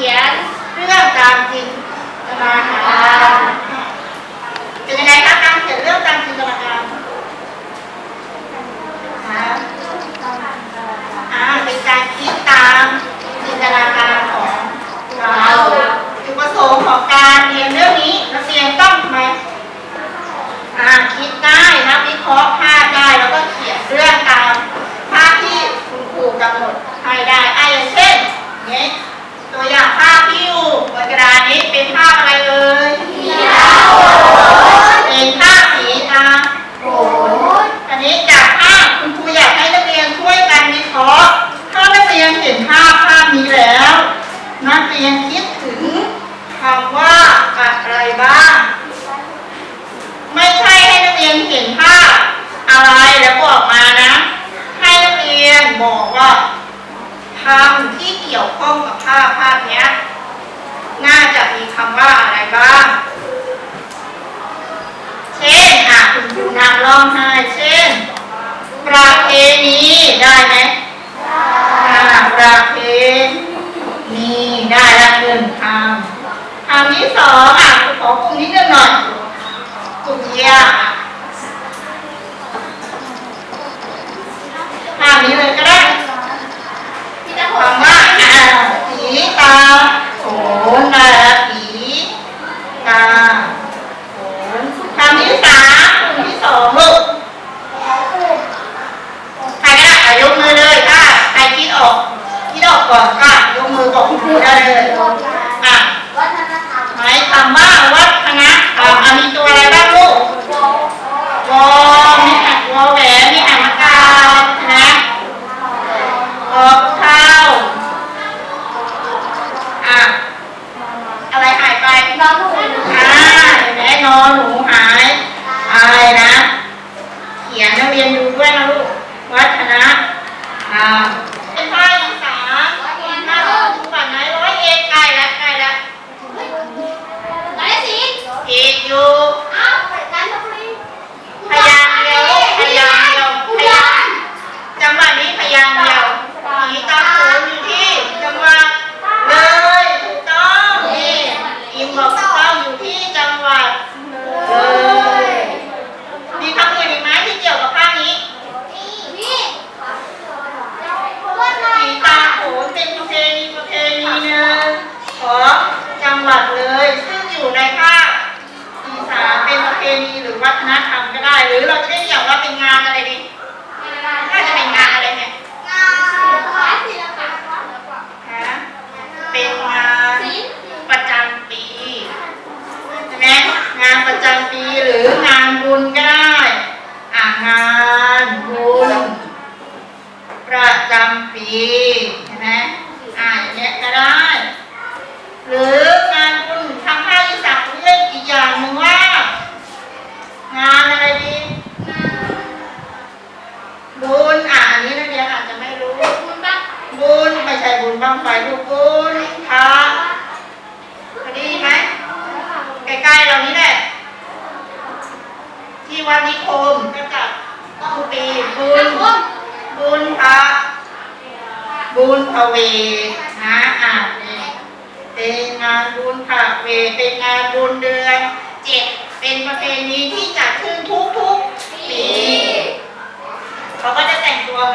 ขียนเรื่องตามจรินตราการถึงไหนคะการเขียนเรื่องตามจรินตราการคะอ่าเป็นการคิดตามจินตนาการของเราจุดประสงค์ของการเรียนเรื่องนี้นักเรียนต้องไหมอ่าคิดได้นะวิเคราะห์ภาพได้แล้วก็เขียนเรื่องตามภาพที่คุณครูกำหนดให้ได้อ่อย่างเช่นเนี้ยาพที่อยู่บนกระดานนี้เป็นภาพอะไรเอ่ย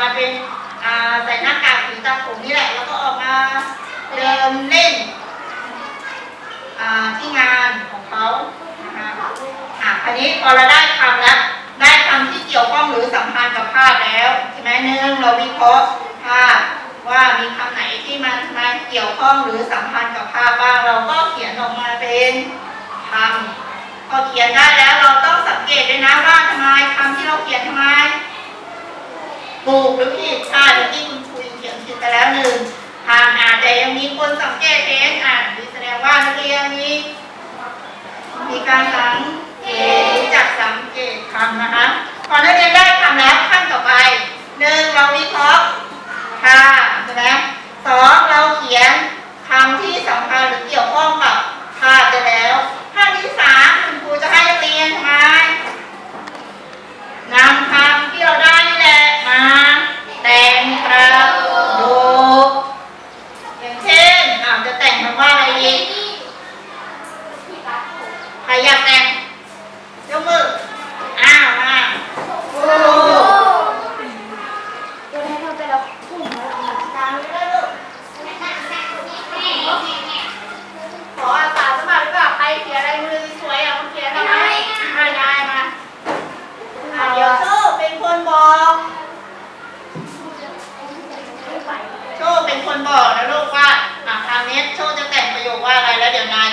มาเป็นใส่หน้ากากสีตาผมนี่แหละแล้วก็ออกมาเดินเล่นที่งานของเขานะคะอันนี้พอเราได้คำแล้วได้คำที่เกี่ยวข้องหรือสัมพันธ์กับภาพแล้วใช่ไหมเนื่องเราวิเคราะห์ภาพว่ามีคำไหนที่มันมาเกี่ยวข้องหรือสัมพันธ์กับภาพบ้างเราก็เขียนออกมาเป็นคำพอเขียนได้แล้วเราต้องสังเกตด้วยนะว่าทำไมคำที่เราเขียนทำไม ถูกหรือผิดอ่าเมื่อกี้คุณคุยเขียนผิดไปแล้วหนึ่งอ่าอาจจะยังมีคนสังเกตเห็นอ่านดีแสดงว่านักเรียนมีมีการสังเกตจากสังเกตคำนะคะพอนักเรียนได้คำแล้วขั้นต่อไป คนบอกนะลูกว่าอ่ครางนี้โชคจะแต่งประโยคว่าอะไรแล้วเดี๋ยวนะ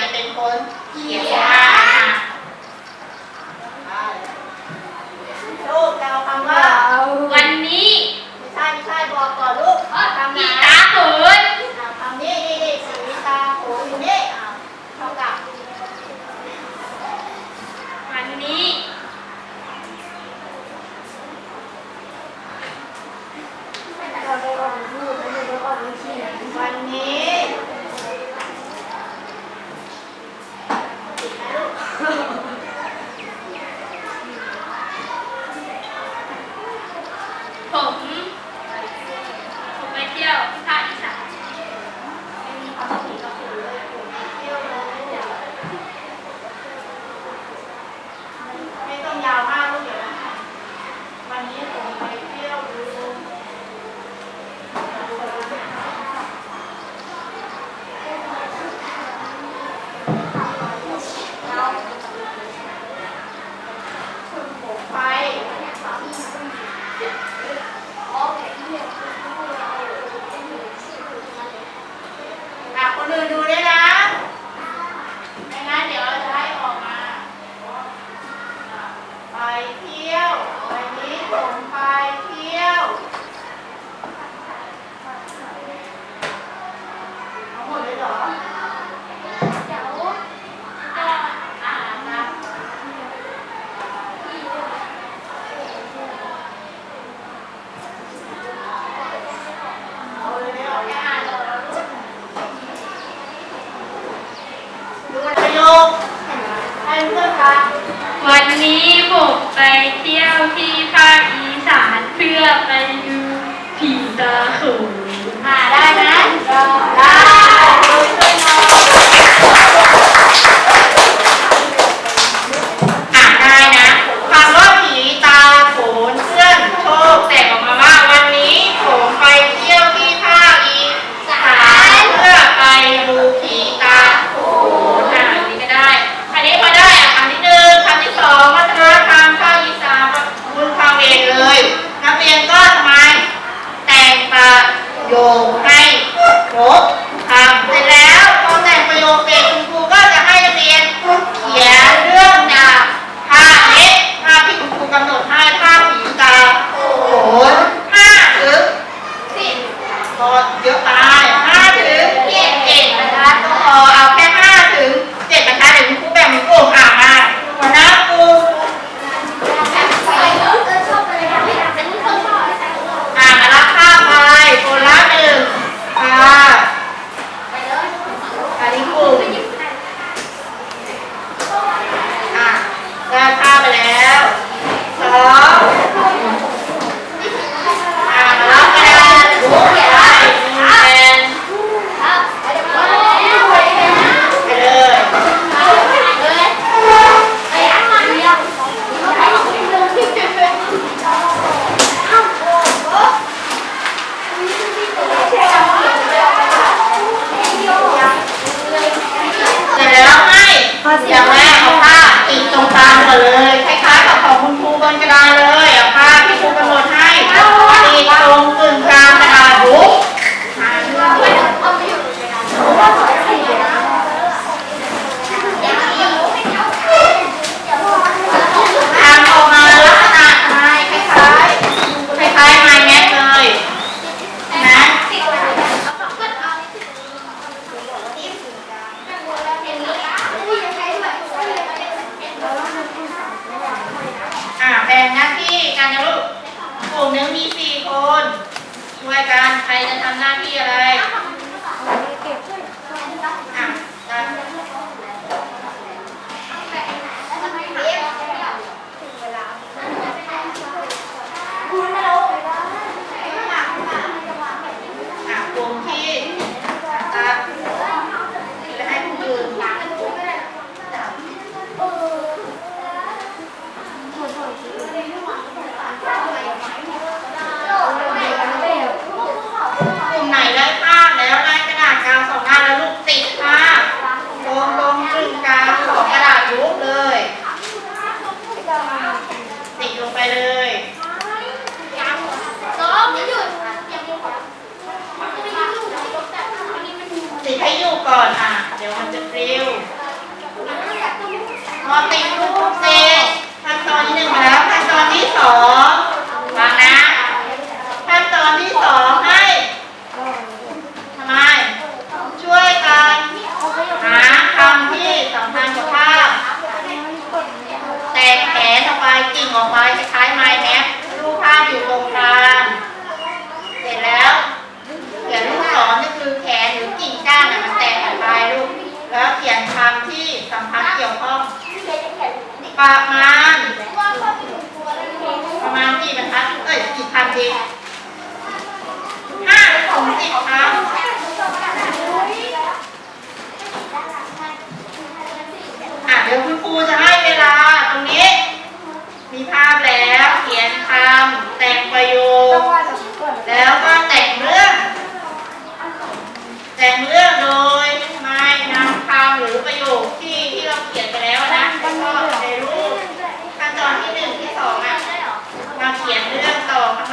Và mà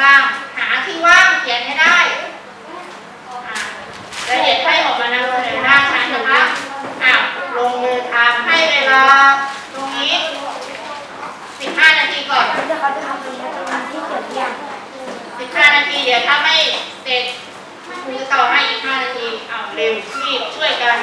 ว่าง หาที่ว่างเขียนให้ได้อะแล้วเด็กไพ่ออกมานำเสนอหน้าชั้นนะคะอ้าวลงมือทำให้เวลา ตรงนี้ 15 นาทีก่อน เขาจะเขาะทรนี้ตรงนี้ที่เกิดเรื่อง15 นาที เดี๋ยวถ้าไม่เสร็จคุณจะต่อให้อีก5นาทีอ้าวเร็วรีบช่วยกัน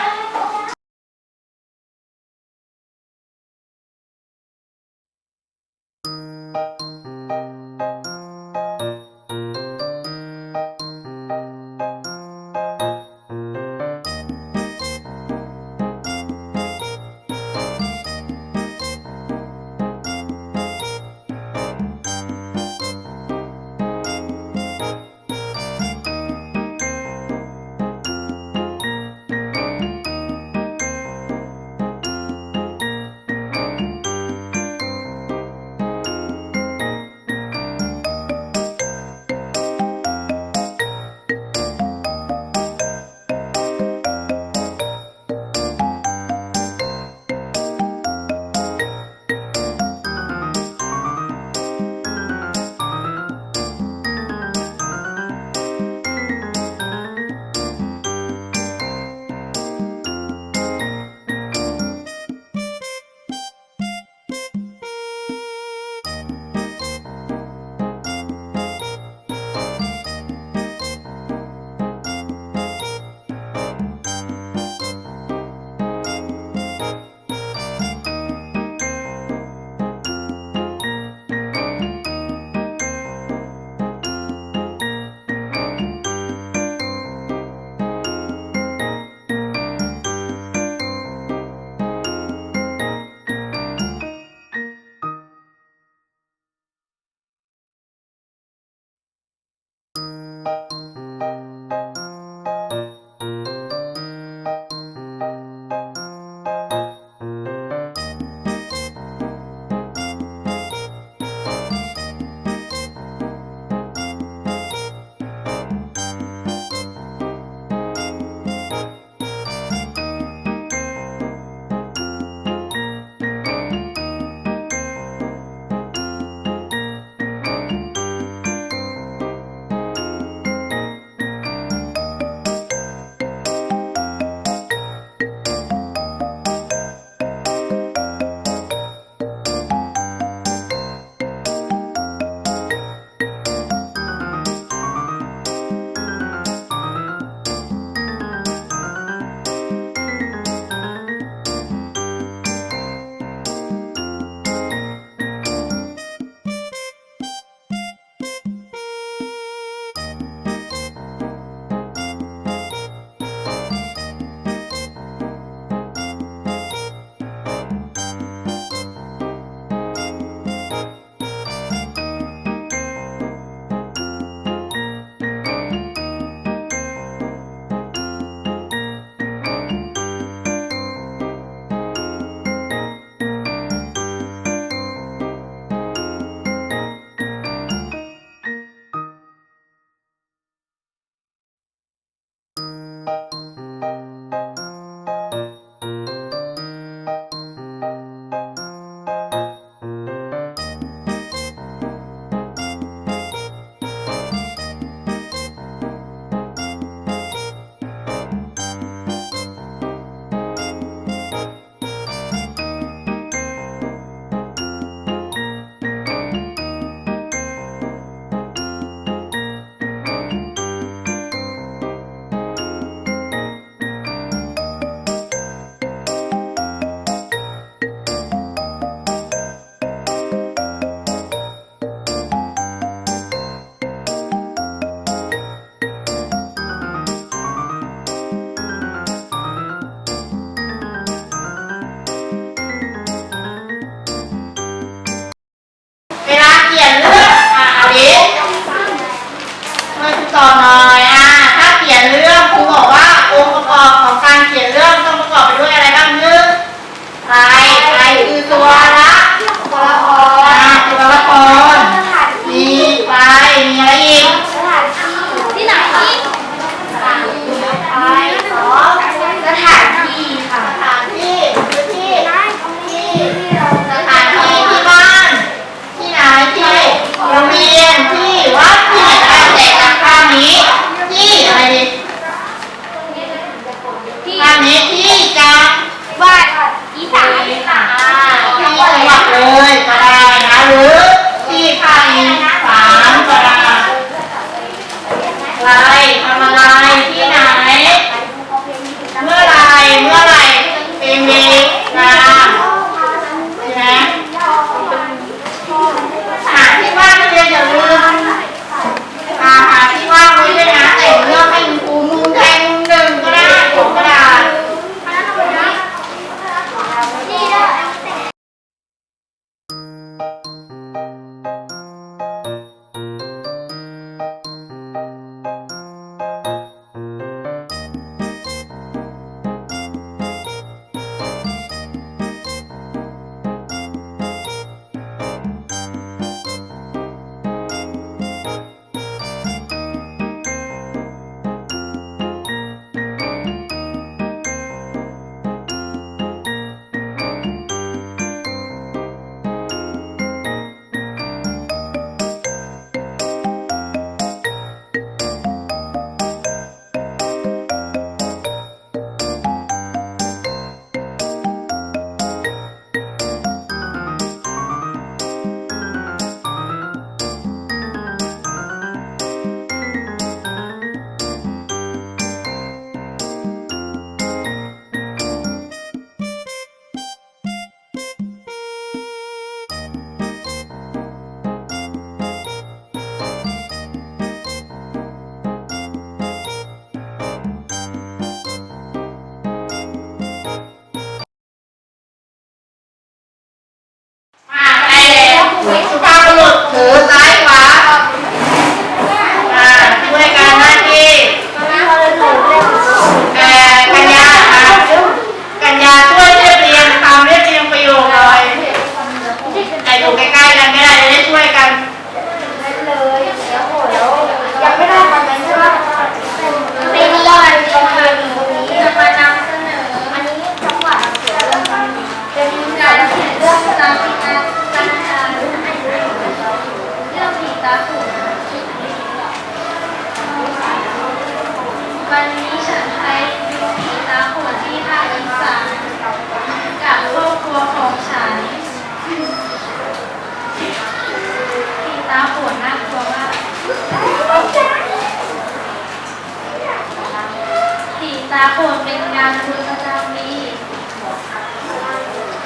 าโบสเป็นงานคุณประจำปี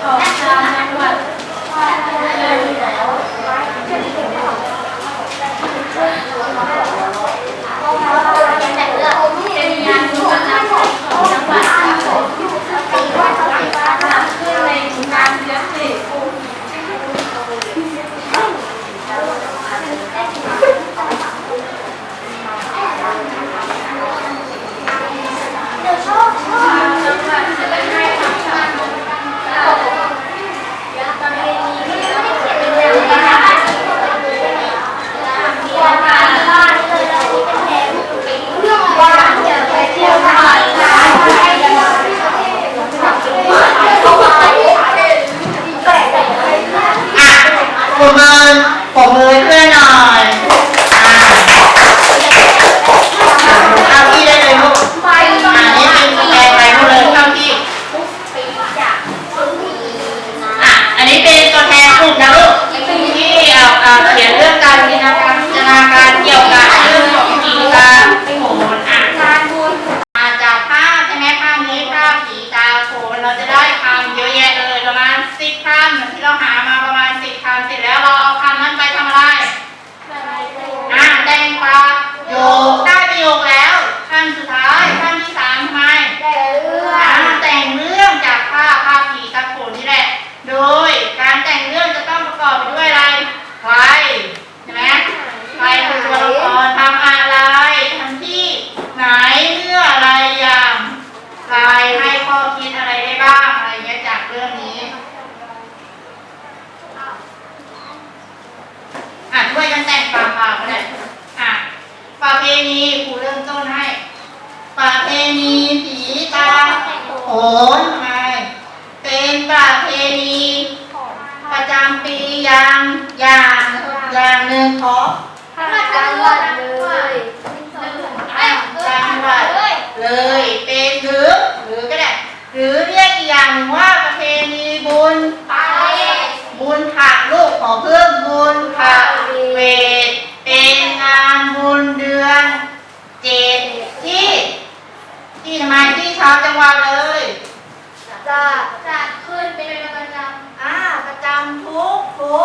ของชาวจังหวัดเลยเป็นงานบุญจำปี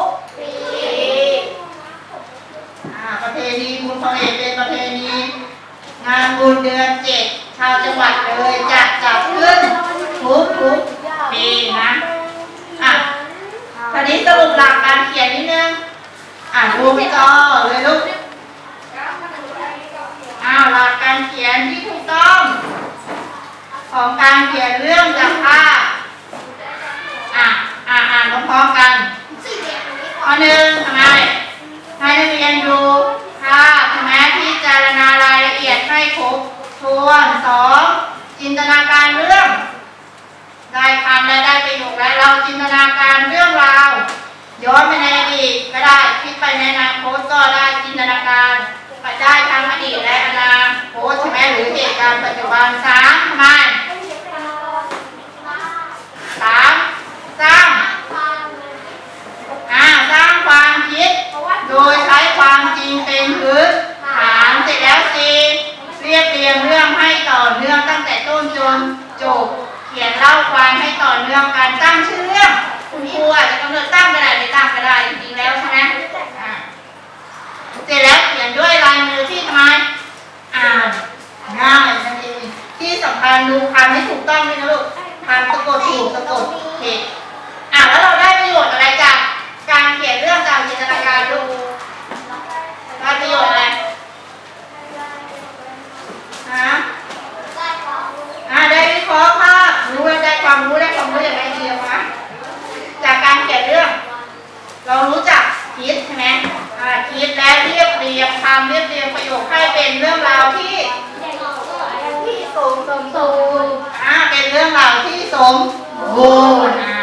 กปีประเพณีบุญพระเอกเป็นประเพณี งานบุญเดือนเจ็ดชาวจังหวัดเลยจะจัดขึ้นทุกทุกปีนะอะตอนนี้สรุปหลักการเขียนนิดนึงอะดูพี่ต่อเลยลูกอ่าหลักการเขียนที่ถูกต้อง ของการเขียนเรื่องจากภาพ รู้คำไม่ถูกต้องด้วยนะลูกคำสะกดถูกสะกดเผิดอะแล้วเราได้ประโยชน์อะไรจากการเขียนเรื่องจากจินตนาการลูกได้ประโยชน์อะไรฮะอ่าได้วิเคราะห์ภาพรู้วได้ความรู้ได้ความรู้อย่างไรดีวะจากการเขียนเรื่อง เรารู้จักคิดใช่ไหมอ่าคิดและเรียบเรียงคำเรียบเรียงประโยคให้เป็นเรื่องราวที่ สมบูรอ่าเป็นเรื่องราวที่สมบูรณ์อ่